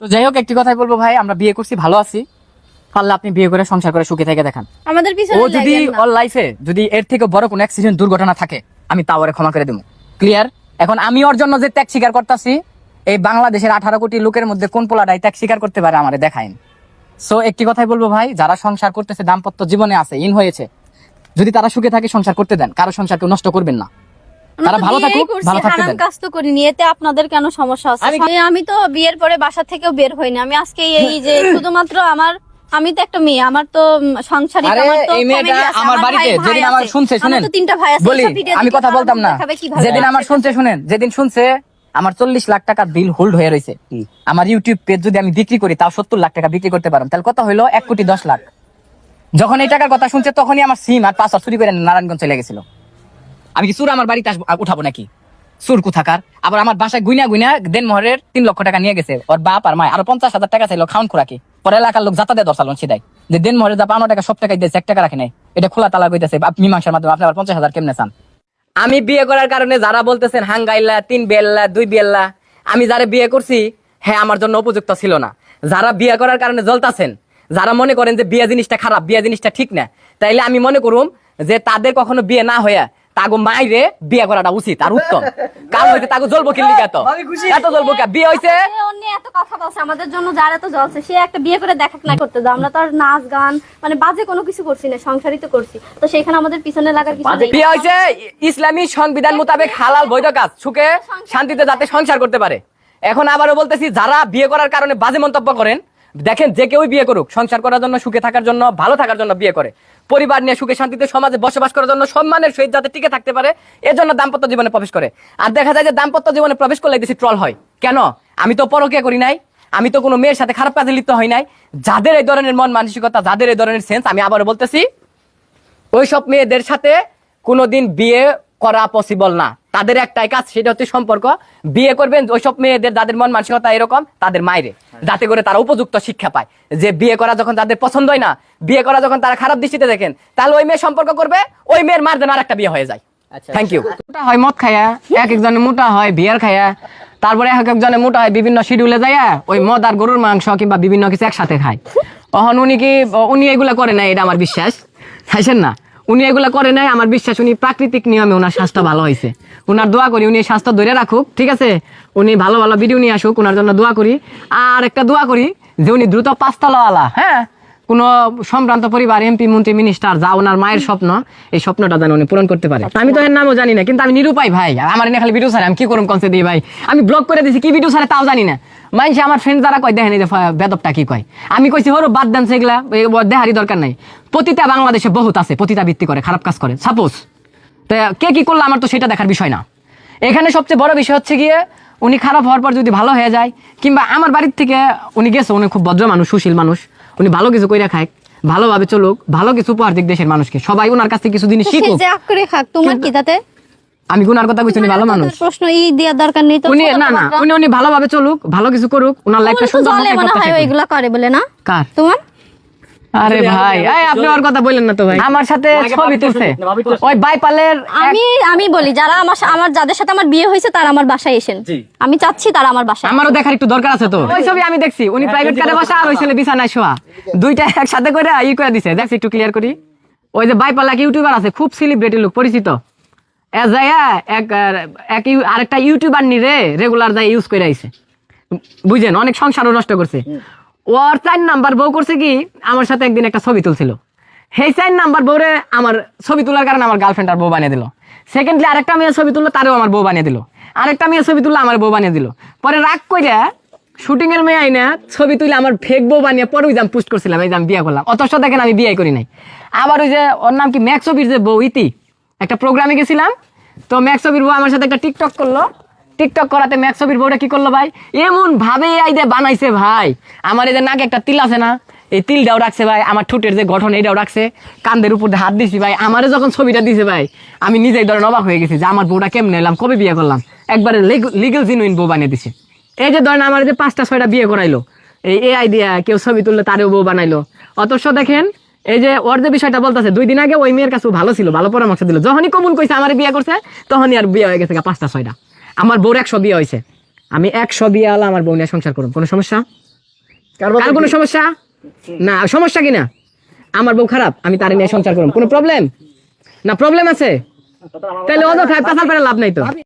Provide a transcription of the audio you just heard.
তো যাই হোক একটি কথাই বলব ভাই আমরা বিয়ে করছি ভালো আছি। পারলে আপনি বিয়ে করে সংসার করে সুখে থেকে দেখান। আমাদের ও পিছনে যদি লাগেন না। ওর লাইফে যদি এর থেকে বড় কোনো অ্যাক্সিডেন্ট দুর্ঘটনা থাকে আমি তাও ওরে ক্ষমা করে দেবো ক্লিয়ার এখন আমি ওর জন্য যে ত্যাগ স্বীকার করতেছি এই বাংলাদেশের আঠারো কোটি লোকের মধ্যে কোন পোলাটাই ত্যাগ স্বীকার করতে পারে আমারে দেখাইন সো একটি কথাই বলব ভাই যারা সংসার করতেছে দাম্পত্য জীবনে আছে ইন হয়েছে যদি তারা সুখে থাকে সংসার করতে দেন কারও সংসার কেউ নষ্ট করবেন না। তারা ভালো থাকুক, ভালো থাকতে দেন। কাজ তো করিনি এতে আপনাদের কেন সমস্যা হচ্ছে আমি- তো বিয়ের পরে বাসা থেকেও বের হইনি। আমি আজকে এই যে শুধুমাত্র আমার আমি তো একটা মেয়ে আমার তো আমার তো বাড়িতে যেদিন আমার শুনছে শুনেন আমার তো তিনটা ভাই আছে বলি আমি কথা বলতাম না। যেদিন আমার শুনছে শুনেন যেদিন শুনছে আমার চল্লিশ লাখ টাকা বিল হোল্ড হয়ে রয়েছে আমার ইউটিউব পেজ যদি আমি বিক্রি করি তাও সত্তর লাখ টাকা বিক্রি করতে পারলাম তাহলে কথা হলো এক কোটি দশ লাখ। যখন এই টাকার কথা শুনছে তখনই আমার সিম আর পাসওয়ার্ড চুরি করে নারায়ণগঞ্জ চলে গেছিল। আমি কি সুর আমার বাড়িতে আসব উঠাবো নাকি? সুর কোথাকার? আবার আমার বাসায় গুইনা গুইনা দেনমোহরের তিন লক্ষ টাকা নিয়ে গেছে। ওর বাপ আর মা আরও পঞ্চাশ হাজার টাকা চাইলো খাউন খোরাকি। পরে এলাকার লোক যাতা দিয়ে দর্শালন সিদাই যে দেনমোহরের যা পাওনা টাকা, সব টাকাই দিয়েছে, এক টাকা রাখে নাই। এটা খোলা তালা কইতেছে মীমাংসার মাধ্যমে। আপনি আবার পঞ্চাশ হাজার কেমনে চান? আমি বিয়ে করার কারণে যারা বলতেছেন হাঙ্গাইল্লা তিন বেল্লা, দুই বেল্লা, আমি যারা বিয়ে করছি হ্যাঁ আমার জন্য উপযুক্ত ছিল না। যারা বিয়ে করার কারণে জ্বলতাছেন, যারা মনে করেন যে বিয়ে জিনিসটা খারাপ, বিয়ে জিনিসটা ঠিক না, তাইলে আমি মনে করুম যে তাদের কখনো বিয়ে না হইয়া তাগো মাইরে বিয়ে করাটা উচিত আর উত্তম। কারণ হইতে তাগো জ্বলবো কিনলি এত এত জ্বলবো কে বিয়ে হইছে? অন্য এত কথা বলছে আমাদের জন্য যার এত জ্বলছে সে একটা বিয়ে করে দেখাক না করতে দাও। আমরা তো আর নাচ গান মানে বাজে কোনো কিছু করছি না সংসারই তো করছি। তো সেখানে আমাদের পিছনে লাগার কিছু নেই। বিয়ে হয়েছে ইসলামী সংবিধান মোতাবেক হালাল বৈধ কাজ সুখে শান্তিতে যাতে সংসার করতে পারে। এখন আবারও বলতেছি যারা বিয়ে করার কারণে বাজে মন্তব্য করেন দেখেন যে কেউই বিয়ে করুক, সংসার করার জন্য, সুখে থাকার জন্য, ভালো থাকার জন্য বিয়ে করে। পরিবার নিয়ে সুখে শান্তিতে সমাজে বসবাস করার জন্য সম্মানের সহিত যাতে টিকে থাকতে পারে, এজন্য দাম্পত্য জীবনে প্রবেশ করে। আর দেখা যায় যে দাম্পত্য জীবনে প্রবেশ করলে বেশি ট্রল হয়। কেন? আমি তো পরকিয়া করি নাই, আমি তো কোনো মেয়ের সাথে খারাপ কাজে লিপ্ত হই নাই। যাদের এই ধরনের মন মানসিকতা, যাদের এই ধরনের সেন্স আমি আবারও বলতেছি, ওইসব মেয়েদের সাথে কোনোদিন বিয়ে করা পসিবল না। তাদের একটাই কাজ সেটা হচ্ছে সম্পর্ক। বিয়ে করবেন ওইসব মেয়েদের যাদের মন মানসিকতা এরকম তাদের মায়েরে। যাতে করে তারা উপযুক্ত শিক্ষা পায়। যে বিয়ে করা যখন তাদের পছন্দ হয় না বিয়ে করা যখন তারা খারাপ দৃষ্টিতে দেখেন তাহলে ওই মেয়ে সম্পর্ক করবে ওই মেয়ের মার যেন আরেকটা বিয়ে হয়ে যায়। থ্যাংক ইউ মোটা হয় মদ খায়া এক একজনে মোটা হয় বিয়ার খায়া তারপরে এক একজনে মোটা হয় বিভিন্ন শিডিউলে যায় ওই মদ আর গরুর মাংস কিংবা বিভিন্ন কিছু একসাথে খায়। তখন উনি কি উনি এগুলা করে না এটা আমার বিশ্বাস। খাইছেন না? উনি এগুলা করে নাই, আমার বিশ্বাস, উনি প্রাকৃতিক নিয়মে ওনার স্বাস্থ্য ভালো হয়েছে ওনার দোয়া করি, উনি স্বাস্থ্য ধরে রাখুক, ঠিক আছে? উনি ভালো ভালো ভিডিও নিয়ে আসুক ওনার জন্য দোয়া করি। আর একটা দোয়া করি যে উনি দ্রুত পাঁচতলাওয়ালা হ্যাঁ? কোনো সম্ভ্রান্ত পরিবার এমপি মন্ত্রী মিনিস্টার যা ওনার মায়ের স্বপ্ন, এই স্বপ্নটা যেন উনি পূরণ করতে পারে। আমি তো এর নামও জানি না, কিন্তু আমি নিরুপায় ভাই। আমার এনে খালি ভিডিও ছাড়ে, আমি কি করুম কনসে দিই ভাই? আমি ব্লগ করে দিছি, কি ভিডিও ছাড়ে তাও জানি না। মানুষ আমার ফ্রেন্ড যারা কয় দেখেনি যে বেদবটা কি কয়? আমি কইছি হরো বাদ দেন সেগুলা দেহারি দরকার নাই। প্রতিটা বাংলাদেশে বহুত আছে প্রতিটা ভিত্তি করে খারাপ কাজ করে। সাপোজ তো কে কি করল আমার তো সেটা দেখার বিষয় না। এখানে সবচেয়ে বড় বিষয় হচ্ছে গিয়ে উনি খারাপ হওয়ার পর যদি ভালো হয়ে যায় কিংবা আমার বাড়ির থেকে উনি গেছে উনি খুব ভদ্র মানুষ সুশীল মানুষ উনি ভালো কিছু কইরা খায় ভালোভাবে চলুক ভালো কিছু উপহার দিক দেশের মানুষকে। সবাই ওনার কাছ থেকে কিছু জিনিস শিখুক। করে খাক তোমার কি তাতে? আমি গুনার কথা কইছি ভালো মানুষ। প্রশ্ন ই দেওয়ার দরকার নেই তো উনি না না উনি উনি ভালোভাবে চলুক ভালো কিছু করুক ওনার লাইফটা সুন্দর হোক, জলে মনে হয় ওইগুলা করে বলে না? কার? তোমার? আরে ভাই এই আপনি ওর কথা বললেন না তো ভাই। আমার সাথে ছবি তুলছে। ওই বাইপালের আমি আমি বলি যারা আমার আমার যাদের সাথে আমার বিয়ে হয়েছে তারা আমার বাসায় এসেন। আমি চাচ্ছি তারা আমার বাসায়। আমারও দেখার একটু দরকার আছে তো। ওই ছবি আমি দেখছি উনি প্রাইভেট কারে বসা আর ওই ছেলে বিছানায় শোয়া। দুইটা একসাথে করে ই করে দিছে। দেখছি একটু ক্লিয়ার করি। ওই যে বাইপালা ইউটিউবার আছে খুব সেলিব্রিটি লোক পরিচিত। এ যাইয়া এক এক আরেকটা ইউটিউবার নি রে রেগুলার যাই ইউজ করে আইছে। বুঝেন অনেক সংসারও নষ্ট করছে। ওর চার নাম্বার বউ করছে কি আমার সাথে একদিন একটা ছবি তুলছিল। সেই চার নাম্বার বউরে আমার ছবি তোলার কারণে আমার গার্লফ্রেন্ড আর বউ বানিয়ে দিল। সেকেন্ডলি আরেকটা মেয়ে ছবি তুললো তারও আমার বউ বানিয়ে দিল। আরেকটা মেয়ে ছবি তুললো আমার বউ বানিয়ে দিল। পরে রাগ কইরা শুটিং এর মেয়ে আইনা ছবি তুলে আমার ফেক বউ বানিয়ে পরে ওই যে আমি পোস্ট করছিলাম এই যে আমি বিয়ে করলাম। অথচ দেখেন আমি বিয়ে করি নাই। আবার ওই যে ওর নাম কি ম্যাক্সবির যে বউ ইতি? একটা প্রোগ্রামে গেছিলাম, তো ম্যাক্সবির বউ আমার সাথে একটা টিকটক করল। টিকটক করাতে ম্যাক্সবির বউটা কি করল ভাই? এমন ভাবে আইদে বানাইছে ভাই। আমার এই যে নাকে একটা তিল আছে না, এই তিলটাও রাখছে ভাই। আমার ঠোঁটের যে গঠন এইটাও রাখছে। কান্দের উপর হাত দিছি ভাই। আমারও যখন ছবিটা দিছে ভাই, আমি নিজেই ধরেন অবাক হয়ে গেছি যে আমার বউটা কেমনে এলাম, কবে বিয়ে করলাম? একবারে লিগেল জিনুইন বউ বানিয়ে দিছে। এই যে ধরেন আমার যে পাঁচটা, ছয়টা বিয়ে করাইলো, এই এ আইডিয়া কেউ ছবি তুললে তারেও বউ বানাইলো। অথচ দেখেন এই যে ওর যে বিষয়টা বলতেছে দুই দিন আগে ওই মেয়ের কাছে ভালো ছিল ভালো পরামর্শ দিল। যখনই কবুল কইছে আমার বিয়ে করছে তখনই আর বিয়ে হয়ে গেছে পাঁচটা ছয়টা। আমার বউর একশো বিয়ে হয়েছে। আমি একশো বিয়ে আলা আমার বউ নিয়ে সংসার করুন কোনো সমস্যা? কার কোনো সমস্যা? না সমস্যা কিনা আমার বউ খারাপ আমি তার নিয়ে সংসার করব। কোনো প্রবলেম না প্রবলেম আছে? তাহলে অযথায় পাতাল পেরে লাভ নাই তো।